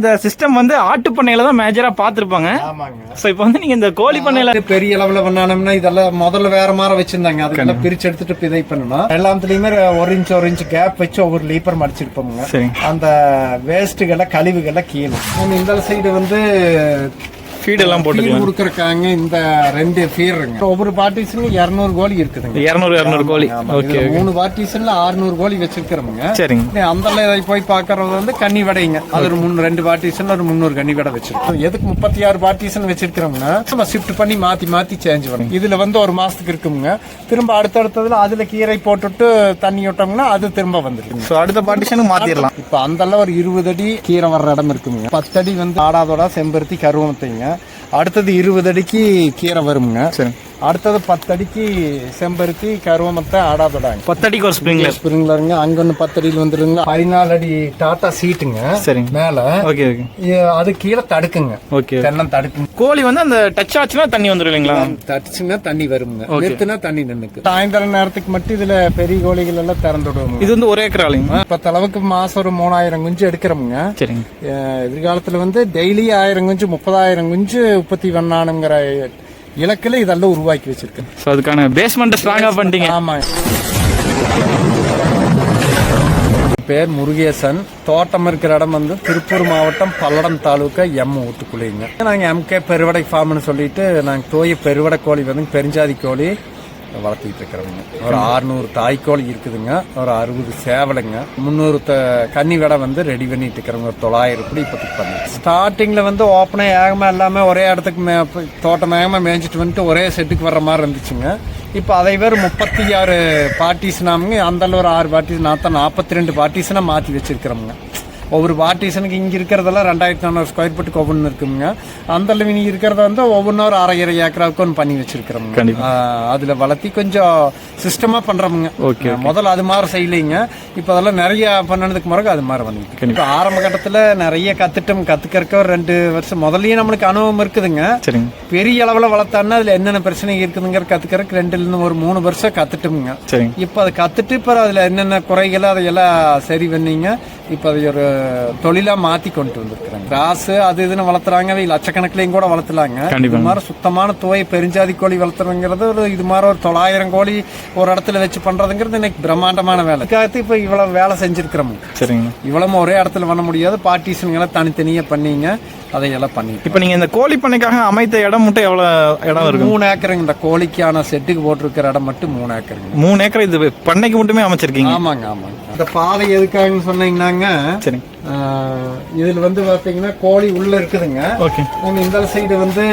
இந்த சிஸ்டம் வந்து ஆட்டு பண்ணையில தான் மேஜரா பார்த்துருப்பாங்க. ஆமாங்க. ஸோ இப்போ வந்து நீங்க இந்த கோழி பண்ணையில இது பெரிய அளவுல பண்ணானோம்னா இதெல்லாம் முதல்ல வேற மாதிரி வச்சிருந்தாங்க. அதெல்லாம் பிரிச்சு எடுத்துட்டு விதை பண்ணணும். எல்லாத்துலயுமே ஒரு இன்ச் ஒரு இன்ச் கேப் வச்சு ஒவ்வொரு லீப்பர் மடிச்சிருப்போமுங்க. சரி அந்த வேஸ்ட்டுகளை கழிவுகளை கீழே. இந்த சைடு வந்து ஃபீட் எல்லாம் ஃபீர் போட்டுக்கலாம் கொடுக்கறக்காங்க இந்த ரெண்டு ஃபீருங்க ஒவ்வொரு பார்ட்டிஷனும் இரநூறு கோழி இருக்குதுங்க. இரநூறு இரநூறு கோழி. ஓகே மூணு பார்ட்டிஷன்ல 600 கோழி வச்சிருக்கிறோமுங்க. சரிங்க. அந்த போய் பாக்குறது வந்து கன்னி வடைங்க. அது ஒரு மூணு ரெண்டு பார்ட்டிஷன்ல ஒரு முந்நூறு கன்னி வடை வச்சிருக்கோம். எதுக்கு முப்பத்தி ஆறு பார்ட்டிஷன் வச்சிருக்கிறோம்னா நம்ம ஷிஃப்ட் பண்ணி மாத்தி மாத்தி சேஞ்ச் பண்ணும் இதுல வந்து ஒரு மாசத்துக்கு இருக்குங்க திரும்ப அடுத்தடுத்ததுல அதுல கீரை போட்டுட்டு தண்ணி விட்டோம்னா அது திரும்ப வந்துருக்குங்க ஸோ அடுத்த பார்ட்டிஷனுக்கு மாத்திரலாம். இப்ப அந்தெல்லாம் ஒரு இருபது அடி கீரை வர்ற இடம் இருக்குங்க பத்து அடி வந்து ஆடாதோட செம்பருத்தி கருவமத்தைங்க. அடுத்தது இருபது அடிக்கு கீரை வருங்க சரி. அடுத்தது பத்து அடிக்கு செம்பருத்தி கருவமத்தை ஆடாதோடாங்க. பத்தடிக்கு ஒரு ஸ்ப்ரிங்லர் ஸ்ப்ரிங்லருங்க அங்க ஒன்று பத்து அடியில் வந்துருங்க. பதினாலு அடி டாட்டா சீட்டுங்க. சரிங்க. மேல. Okay okay. அது கீழே தடுக்குங்க. ஓகே தென்னம் தடுக்குங்க. கோழி வந்து அந்த டச் ஆச்சுன்னா தண்ணி வந்துடும் இல்லைங்களா? தடுச்சுன்னா தண்ணி வருங்க. நிறுத்துனா தண்ணி நின்னுக்கு. சாயந்தரம் நேரத்துக்கு மட்டும் இதுல பெரிய கோழிகள் எல்லாம் திறந்து விடுவோங்க. இது வந்து ஒரே ஏக்கர் ஆளுங்க பத்து அளவுக்கு மாசம் ஒரு மூணாயிரம் குஞ்சு எடுக்கிறோமுங்க. சரிங்க. எதிர்காலத்துல வந்து டெய்லி ஆயிரம் குஞ்சு முப்பதாயிரம் குஞ்சு உற்பத்தி பண்ணானுங்கிற இலக்கில் இதெல்லாம் உருவாக்கி வச்சிருக்கேன். ஸோ அதுக்கான பேஸ்மெண்ட் ஸ்ட்ராங்கா பண்ணிட்டீங்க. ஆமா. பேர் முருகேசன். தோட்டம் இருக்கிற இடம் வந்து திருப்பூர் மாவட்டம் பல்லடம் தாலுக்கா எம் ஊத்துக்குழிங்க நாங்க எம்கே பெருவடை ஃபார்ம்னு சொல்லிட்டு நாங்க தோய பெருவடை கோழி வந்து பெருஞ்சாதி கோழி வளர்த்திட்டு இருக்கிறோங்க ஒரு 600 தாய்க்கோழி இருக்குதுங்க. ஒரு அறுபது சேவலைங்க. முந்நூறு த கன்னி விடை வந்து ரெடி பண்ணிட்டு இருக்கிறோங்க ஒரு தொள்ளாயிரம் கூட இப்போதைக்கு பண்ணி. ஸ்டார்டிங்ல வந்து ஓப்பனாக ஏகமா எல்லாமே ஒரே இடத்துக்கு மே தோட்டம் ஏகமா மேய்ஞ்சிட்டு வந்துட்டு ஒரே செட்டுக்கு வர்ற மாதிரி இருந்துச்சுங்க. இப்போ அதை வேறு முப்பத்தி ஆறு பார்ட்டிஸ்னாமுங்க அந்த ஒரு ஆறு பார்ட்டிஸ் நான் நாற்பத்தி ரெண்டு பார்ட்டிஸ்னா மாற்றி வச்சிருக்கிறோமுங்க. ஒவ்வொரு பார்ட்டிஷனுக்கு இங்கே இருக்கிறதெல்லாம் ரெண்டாயிரத்தி நானூறு ஸ்கொயர் ஃபீட்டுக்கு ஒவ்வொன்று இருக்குங்க. அந்த இனி இருக்கிறத வந்து ஒவ்வொன்றொரு அரை அரை ஏக்கராவுக்கு ஒன்று பண்ணி. ஆஹ் அதுல வளர்த்தி கொஞ்சம் சிஸ்டமா பண்றோமுங்க. Okay, முதல்ல அது மாதிரி செய்யலைங்க. இப்போ அதெல்லாம் நிறைய பண்ணதுக்கு பிறகு அது மாதிரி பண்ணிட்டு இப்போ ஆரம்ப கட்டத்துல நிறைய கத்துட்டோம் கத்துக்கிறக்க ஒரு ரெண்டு வருஷம். முதல்லயே நம்மளுக்கு அனுபவம் இருக்குதுங்க. சரிங்க. பெரிய அளவுல வளர்த்தான்னா அதுல என்னென்ன பிரச்சனை இருக்குதுங்கிற கத்துக்கிறதுக்கு ரெண்டுல இருந்து ஒரு மூணு வருஷம் கத்துட்டோமுங்க. சரிங்க. இப்போ அதை கத்துட்டு இப்போ அதுல என்னென்ன குறைகள் அதையெல்லாம் சரி பண்ணீங்க. இப்போ அதை ஒரு தொழிலா மாத்தி கொண்டு வந்திருக்கிறாங்க கிராஸ் அது இதுன்னு வளர்த்துறாங்க லட்சக்கணக்கிலையும் கூட வளர்த்தலாங்க. இது மாதிரி சுத்தமான துவை பெருஞ்சாதி கோழி வளர்த்துறதுங்கிறது ஒரு இது மாதிரி ஒரு தொள்ளாயிரம் கோழி ஒரு இடத்துல வச்சு பண்றதுங்கிறது இன்னைக்கு பிரம்மாண்டமான வேலை. இதுக்காக இப்போ இவ்வளவு வேலை செஞ்சிருக்கிறோம். சரிங்க. இவ்வளவு ஒரே இடத்துல பண்ண முடியாது. பார்ட்டிஷன்களை தனித்தனியா பண்ணீங்க. அதையெல்லாம் பண்ணிட்டு இப்போ நீங்க இந்த கோழி பண்ணைக்காக அமைத்த இடம் மட்டும் எவ்வளவு இடம் இருக்கு? மூணு ஏக்கருங்க. இந்த கோழிக்கான செட்டுக்கு போட்டிருக்கிற இடம் மட்டும் மூணு ஏக்கருங்க. மூணு ஏக்கர் இது பண்ணைக்கு மட்டுமே அமைச்சிருக்கீங்க? ஆமாங்க ஆமாங்க. இந்த பாதை எதுக்காகன்னு சொன்னீங்கன்னாங்க. சரிங்க. இதுல வந்து பாத்தீங்கன்னா கோழி உள்ள இருக்குதுங்க. ஓகே. இந்த சைடு வந்து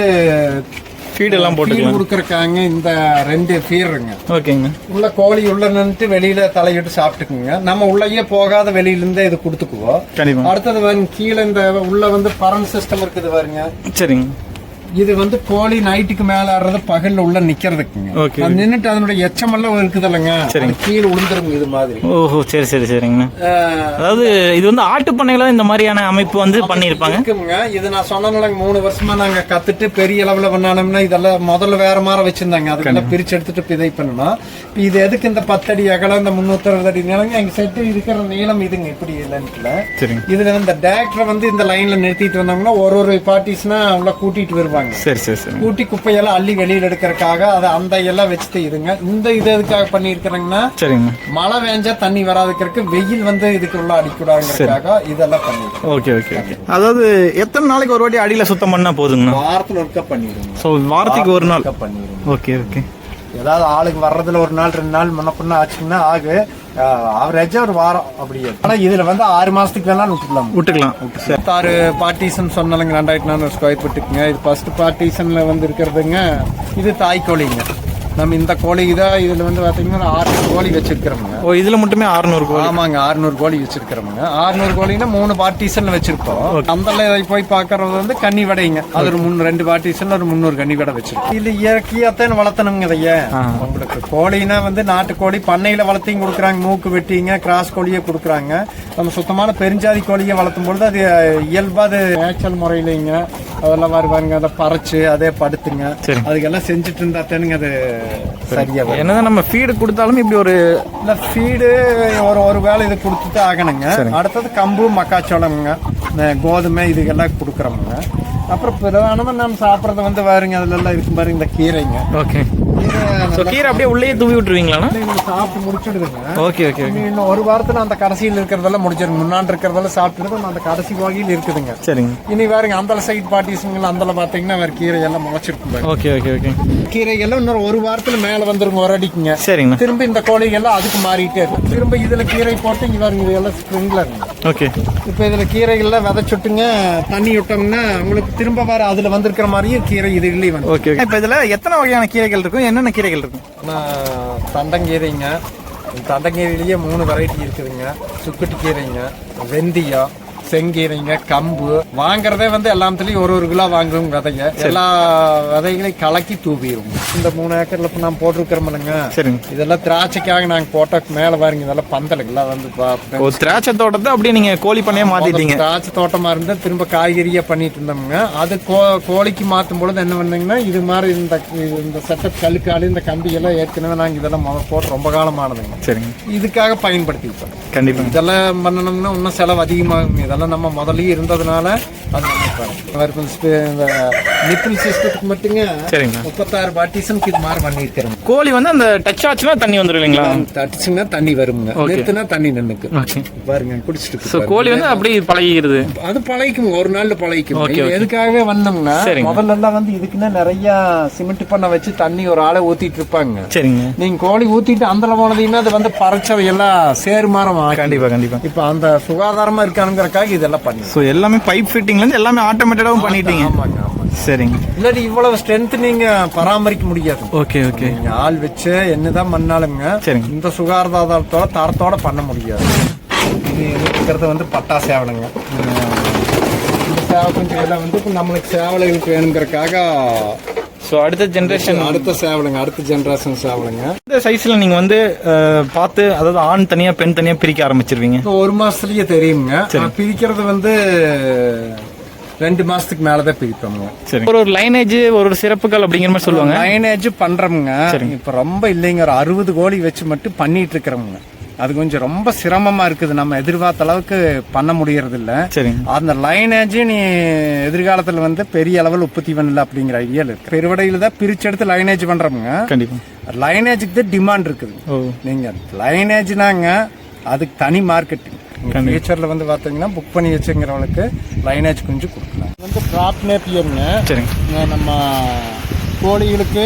ஃபீட் எல்லாம் ஃபீர் போட்டுக்கலாம். கொடுக்கறக்காங்க இந்த ரெண்டு ஃபீருங்க ஓகேங்க. உள்ள கோழி உள்ள நின்னுட்டு வெளியில தலையிட்டு சாப்பிட்டுக்குங்க. நம்ம உள்ளேயே போகாத வெளியில இருந்தே இது கொடுத்துக்குவோம். அடுத்தது வந்து கீழே இந்த உள்ள வந்து பரன் சிஸ்டம் இருக்குது பாருங்க. சரிங்க. இது வந்து கோழி நைட்டுக்கு மேல ஆடுறது பகல்ல உள்ள நிக்கிறதுக்குங்க. அது நின்னுட்டு அதனுடைய எச்சமெல்லாம் இருக்குது இல்லைங்க கீழே விழுந்துருங்க இது மாதிரி. ஓஹோ சரி சரி சரிங்கண்ணா ஆஹ், அதாவது இது வந்து ஆட்டு பண்ணையில இந்த மாதிரியான அமைப்பு வந்து பண்ணியிருப்பாங்க? இருக்குங்க. இது நான் சொன்னேன்ல மூணு வருஷமா நாங்க கத்துட்டு பெரிய அளவுல பண்ணானோம்னா இதெல்லாம் முதல்ல வேற மாதிரி வச்சிருந்தாங்க. அதுக்கெல்லாம் பிரிச்சு எடுத்துட்டு விதை பண்ணணும். இப்ப இது எதுக்கு இந்த பத்தடி அகலம் இந்த முன்னூத்தி அறுபது அடி நீளங்க எங்க செட்டு இருக்கிற நீளம் இதுங்க இப்படி சரிங்க. இதுல இந்த டேரக்டர் வந்து இந்த லைன்ல நிறுத்திட்டு வந்தாங்கன்னா ஒரு ஒரு பார்ட்டிஸ்னா உள்ள கூட்டிட்டு வருவாங்க. சரி சரி சரி. கூட்டி குப்பையெல்லாம் அள்ளி வெளியில எடுக்கிறதுக்காக அதை அந்த எல்லாம் வச்சுட்டு இதுங்க இந்த இது எதுக்காக பண்ணி இருக்கிறாங்கன்னா சரிங்க. மழை வேஞ்சா தண்ணி வராதுக்கிறதுக்கு வெயில் வந்து இதுக்கு உள்ள அடிக்கூடாதுங்கிறதுக்காக இதெல்லாம் பண்ணிருக்கோம் ஓகே ஓகே ஓகே. அதாவது எத்தனை நாளைக்கு ஒரு வாட்டி அடியில சுத்தம் பண்ணா போதுங்கண்ணா? வாரத்துல ஒருக்கா பண்ணிடுங்க ஸோ வாரத்துக்கு ஒரு நாள். பண்ணிடுங்க ஓகே ஓகே. ஏதாவது ஆளுக்கு வர்றதுல ஒரு நாள் ரெண்டு நாள் முன்ன பின்ன ஆச்சுங்கன்னா ஆகு. ஆவரேஜா ஒரு வாரம் அப்படியே ஆனா இதுல வந்து ஆறு மாசத்துக்கு வேணாலும் விட்டுக்கலாம். விட்டுக்கலாம் ஆறு பார்ட்டிஷன் சொன்னாலுங்க ரெண்டாயிரத்தி நானூறு ஸ்கொயர் ஃபீட்டுக்குங்க இது ஃபர்ஸ்ட் பார்ட்டிஷன்ல வந்து இருக்கிறதுங்க இது தாய்க்கோழிங்க. நம்ம இந்த கோழி இதா இதுல வந்து பாத்தீங்கன்னா ஆறு கோழி வச்சிருக்கிறோமுங்க. ஓ இதுல மட்டுமே 600 கோழி? ஆமாங்க 600 கோழி வச்சிருக்கிறோமுங்க. 600 கோழினா மூணு பார்ட்டிஷன்ல வச்சிருக்கோம் அந்த போய் பார்க்கறது வந்து கன்னி வடைங்க. அது ஒரு முன் ரெண்டு பார்ட்டிஷன்ல ஒரு முந்நூறு கன்னி வடை வச்சிருக்கோம் இல்ல இயற்கையாத்தான் வளர்த்தணுங்க இதைய. உங்களுக்கு கோழினா வந்து நாட்டுக்கோழி பண்ணையில வளர்த்தியும் கொடுக்குறாங்க மூக்கு வெட்டிங்க கிராஸ் கோழியே கொடுக்குறாங்க. நம்ம சுத்தமான பெருஞ்சாதி கோழியை வளர்த்தும் பொழுது அது இயல்பா அது நேச்சுரல் முறையிலைங்க. அதெல்லாம் வருவாங்க அதை பறைச்சு அதே படுத்துங்க. அதுக்கெல்லாம் செஞ்சுட்டு இருந்தா தானுங்க அது சரியா வரும். என்னதான் நம்ம ஃபீடு கொடுத்தாலும் இப்படி ஒரு இந்த ஃபீடு ஒரு ஒரு வேளை இது கொடுத்துட்டு ஆகணுங்க. அடுத்தது கம்பு மக்காச்சோளம்ங்க. கோதுமை இதுக்கெல்லாம் கொடுக்குறோமுங்க. அப்புறம் பிரதானமாக நம்ம சாப்பிட்றது வந்து பாருங்க அதுல எல்லாம் இருக்கும் பாருங்க இந்த கீரைங்க. ஓகே. கீரை ஸோ கீரை அப்படியே உள்ளே தூவி விட்டுருவீங்களாண்ணா? சாப்பிட்டு முடிச்சுடுதுங்க. ஓகே ஓகே இன்னும் ஒரு வாரத்துல அந்த கடைசியில் இருக்கிறதெல்லாம் முடிச்சிடும் முன்னாடி இருக்கிறதெல்லாம் சாப்பிட்டுட்டு அந்த கடைசி வகையில் இருக்குதுங்க. சரிங்க. இனி வேறுங்க அந்த சைட் பார்ட்டிஸுங்க அந்த பார்த்தீங்கன்னா வேற கீரை எல்லாம் முளைச்சிருக்கும். Okay okay okay. கீரைகள்லாம் இன்னொரு ஒரு வாரத்துல மேல வந்துருங்க ஒரு அடிக்குங்க. சரிங்கண்ணா. திரும்ப இந்த கோழிகள்லாம் அதுக்கு மாறிட்டே இருக்கும் திரும்ப இதுல கீரை போட்டு இங்க பாருங்க இதெல்லாம் ஸ்ப்ரிங்லருங்க ஓகே. இப்போ இதுல கீரைகள்லாம் விதைச்சுட்டுங்க தண்ணி விட்டோம்னா உங்களுக்கு திரும்ப வேற அதுல வந்திருக்கிற மாதிரியே கீரை இதுலயும் வந்து. ஓகே இப்போ இதில் எத்தனை வகையான கீரைகள் இருக்கும்? என்னென்ன கீரைகள் இருக்கும்? தண்டங்கீரைங்க. தண்டங்கீரையிலேயே மூணு வெரைட்டி இருக்குதுங்க. சுக்குட்டி கீரைங்க வெந்தயம் செங்கீரைங்க கம்பு வாங்குறதே வந்து எல்லாத்துலயும் ஒரு ஒரு கிலோ வாங்குவோம் விதைங்க. எல்லா விதைகளையும் கலக்கி தூவிடுவோம் இந்த மூணு ஏக்கர்ல இப்போ நான் போட்டிருக்கிறோம்லங்க சரிங்க. இதெல்லாம் திராட்சைக்காக நாங்க போட்ட மேல பாருங்க இதெல்லாம் பந்தலுக்குலாம் வந்து பா- ஒரு திராட்சை தோட்டத்தை அப்படியே நீங்கள் கோழி பண்ணையே மாற்றிட்டீங்க திராட்சை தோட்டமா இருந்தா திரும்ப காய்கறியா பண்ணிட்டு இருந்தோம்ங்க. அது கோ- கோழிக்கு மாத்தும் பொழுது என்ன பண்ணீங்கன்னா இது மாதிரி இந்த இந்த செட்டப் கல்லுக்காலு இந்த கம்பி எல்லாம் ஏற்கனவே நாங்க இதெல்லாம் போட்டு ரொம்ப காலமானதுங்க. சரிங்க. இதுக்காக பயன்படுத்திக்கிட்டோம். கண்டிப்பாக இதெல்லாம் பண்ணணும்னா இன்னும் செலவு அதிகமாகும் இதெல்லாம் அதெல்லாம் நம்ம முதல்லயே இருந்ததுனால அது நம்ம நமக்கு இந்த நிப்பிள் சிஸ்டத்துக்கு மட்டுங்க சரிங்க. முப்பத்தாறு பாட்டிசனுக்கு இது மாதிரி பண்ணியிருக்கிறோம் கோழி வந்து அந்த டச் ஆச்சுன்னா தண்ணி வந்துடும் இல்லைங்களா? தட்டுச்சுன்னா தண்ணி வருங்க. நிறுத்துனா தண்ணி நின்னுக்கு. பாருங்க குடிச்சிட்டு ஸோ கோழி வந்து அப்படியே பழகிக்கிறது அது பழகிக்கும் ஒரு நாள்ல பழகிக்கும். எதுக்காகவே வந்தோம்னா. முதல்ல எல்லாம் வந்து இதுக்குன்னா நிறைய சிமெண்ட் பண்ண வச்சு தண்ணி ஒரு ஆளை ஊத்திட்டு இருப்பாங்க. சரிங்க. நீங்க கோழி ஊத்திட்டு அந்தல போனதையுமே அது வந்து பறைச்சவை எல்லாம் சேருமாறம் ஆக்கி. கண்டிப்பாக கண்டிப்பாக இப்ப அந்த சுகாதாரமா இருக்கானுங்கிறக்காக இதெல்லாம் பண்ணி. ஸோ எல்லாமே பைப் ஃபிட்டிங்லேருந்து எல்லாமே ஆட்டோமேட்டடாகவும் பண்ணிட்டீங்க. ஆமாங்க சரிங்க. இல்லாட்டி இவ்வளவு ஸ்ட்ரென்த் நீங்க பராமரிக்க முடியாது. Okay okay. நீங்க ஆள் வச்சு என்னதான் பண்ணாலுங்க சரிங்க. இந்த சுகாதாரத்தோட தரத்தோட பண்ண முடியாது. இது இருக்கிறது வந்து பட்டா சேவலுங்க. இந்த சேவை கொஞ்சம் எல்லாம் வந்து இப்போ நம்மளுக்கு சேவலைகளுக்கு வேணுங்கிறதுக்காக ஸோ அடுத்த ஜென்ரேஷன் அடுத்த சேவலுங்க அடுத்த ஜென்ரேஷன் சேவலுங்க. இந்த சைஸில் நீங்கள் வந்து பார்த்து அதாவது ஆண் தனியாக பெண் தனியாக பிரிக்க ஆரம்பிச்சிருவீங்க? இப்போ ஒரு மாசத்துலயே தெரியுங்க. பிரிக்கிறது வந்து ரெண்டு மாசத்துக்கு மேலதான் பிரிப்போங்க சரி. ஒரு ஒரு லைனேஜ் ஒரு ஒரு சிறப்புகள் அப்படிங்கிற மாதிரி சொல்லுவாங்க. லைனேஜ் பண்றோமுங்க இப்ப ரொம்ப இல்லைங்க ஒரு அறுபது கோழி வச்சு மட்டும் பண்ணிட்டு இருக்கிறோமுங்க அது கொஞ்சம் ரொம்ப சிரமமா இருக்குது. நம்ம எதிர்பார்த்த அளவுக்கு பண்ண முடியறது இல்ல அந்த லைனேஜ் நீ எதிர்காலத்துல வந்து பெரிய அளவில் உற்பத்தி பண்ணல அப்படிங்கிற ஐடியா இருக்கு. பெருவடையில தான் பிரிச்சு எடுத்து லைனேஜ் பண்றோமுங்க கண்டிப்பாக லைனேஜுக்கு தான் டிமாண்ட் இருக்குது. ஓ. நீங்க லைனேஜ்னாங்க அதுக்கு தனி மார்க்கெட்டிங் ஃபியூச்சர்ல வந்து பாத்தீங்கன்னா புக் பண்ணி வச்சுங்கிறவங்களுக்கு லைனேஜ் கொஞ்சம் கொடுக்கலாம். வந்து ட்ராப் நேப்பியருங்க சரிங்க. நம்ம கோழிகளுக்கு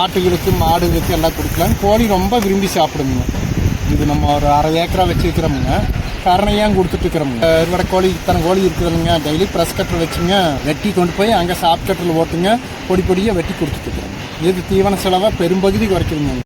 ஆட்டுகளுக்கு மாடுகளுக்கு எல்லாம் கொடுக்கலாம். கோழி ரொம்ப விரும்பி சாப்பிடுங்க. இது நம்ம ஒரு அரை ஏக்கரா வச்சுருக்கிறோமுங்க. கரணையாக கொடுத்துட்டு இருக்கிறோமுங்க? இருவடை கோழி இத்தனை கோழி இருக்குதுங்க டெய்லி ப்ரெஸ் கட்டர் வச்சுங்க. வெட்டி கொண்டு போய் அங்கே சாப் கட்டரில் ஓட்டுங்க. பொடி பொடியாக வெட்டி கொடுத்துட்டு இருக்கிறோம். இது தீவன செலவை பெரும்பகுதி குறைக்குதுங்க.